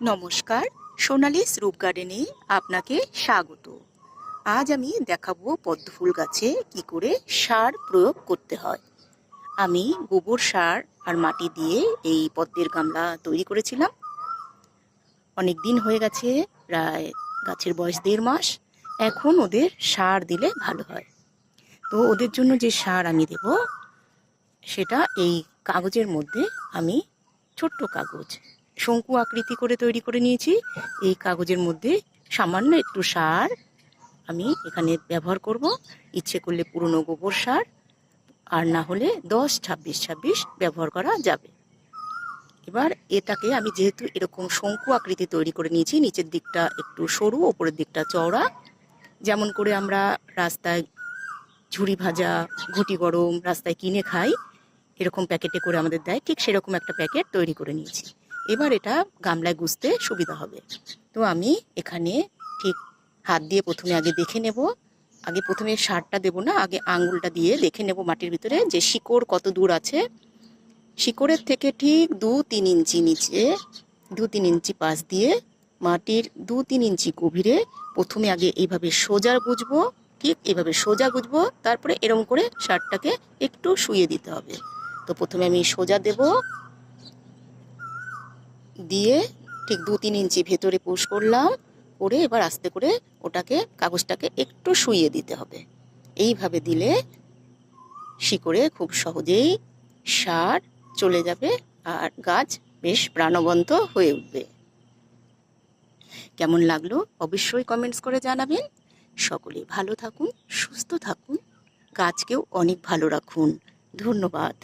নমস্কার সোনালিস রূপ গার্ডেনে আপনাকে স্বাগত। আজ আমি দেখাবো পদ্ম ফুল গাছে কি করে সার প্রয়োগ করতে হয়। আমি গোবর সার আর মাটি দিয়ে এই পদ্মের গামলা তৈরি করেছিলাম। অনেক দিন হয়ে গেছে, প্রায় গাছের বয়স দেড় মাস। এখন ওদের সার দিলে ভালো হয়। তো ওদের জন্য যে সার আমি দেব, সেটা এই কাগজের মধ্যে আমি ছোট্ট কাগজ শঙ্কু আকৃতি করে তৈরি করে নিয়েছি। এই কাগজের মধ্যে সামান্য একটু সার আমি এখানে ব্যবহার করব। ইচ্ছে করলে পুরনো গোবর সার, আর না হলে দশ, ছাব্বিশ ছাব্বিশ ব্যবহার করা যাবে। এবার এটাকে আমি যেহেতু এরকম শঙ্কু আকৃতি তৈরি করে নিয়েছি, নিচের দিকটা একটু সরু, ওপরের দিকটা চওড়া। যেমন করে আমরা রাস্তায় ঝুড়ি ভাজা, ঘুটি গরম রাস্তায় কিনে খাই, এরকম প্যাকেটে করে আমাদের দেয়, ঠিক সেরকম একটা প্যাকেট তৈরি করে নিয়েছি। এবার এটা গামলায় গুছতে সুবিধা হবে। তো আমি এখানে ঠিক হাত দিয়ে প্রথমে আগে দেখে নেব। আগে প্রথমে সারটা দেবো না, আগে আঙুলটা দিয়ে দেখে নেব মাটির ভিতরে যে শিকড় কত দূর আছে। শিকড়ের থেকে ঠিক দু তিন ইঞ্চি নিচে দু তিন ইঞ্চি পাশ দিয়ে মাটির দু তিন ইঞ্চি গভীরে প্রথমে আগে এইভাবে সোজা গুজবো, ঠিক এইভাবে সোজা গুজবো, তারপরে এরম করে সারটাকে একটু শুয়ে দিতে হবে। তো প্রথমে আমি সোজা দেবো দিয়ে ঠিক দু তিন ইঞ্চি ভেতরে পুশ করলাম, করে এবার আস্তে করে ওটাকে, কাগজটাকে একটু শুইয়ে দিতে হবে। এইভাবে দিলে শিকড়ে খুব সহজেই সার চলে যাবে আর গাছ বেশ প্রাণবন্ত হয়ে উঠবে। কেমন লাগল অবশ্যই কমেন্টস করে জানাবেন। সকলে ভালো থাকুন, সুস্থ থাকুন, গাছকেও অনেক ভালো রাখুন। ধন্যবাদ।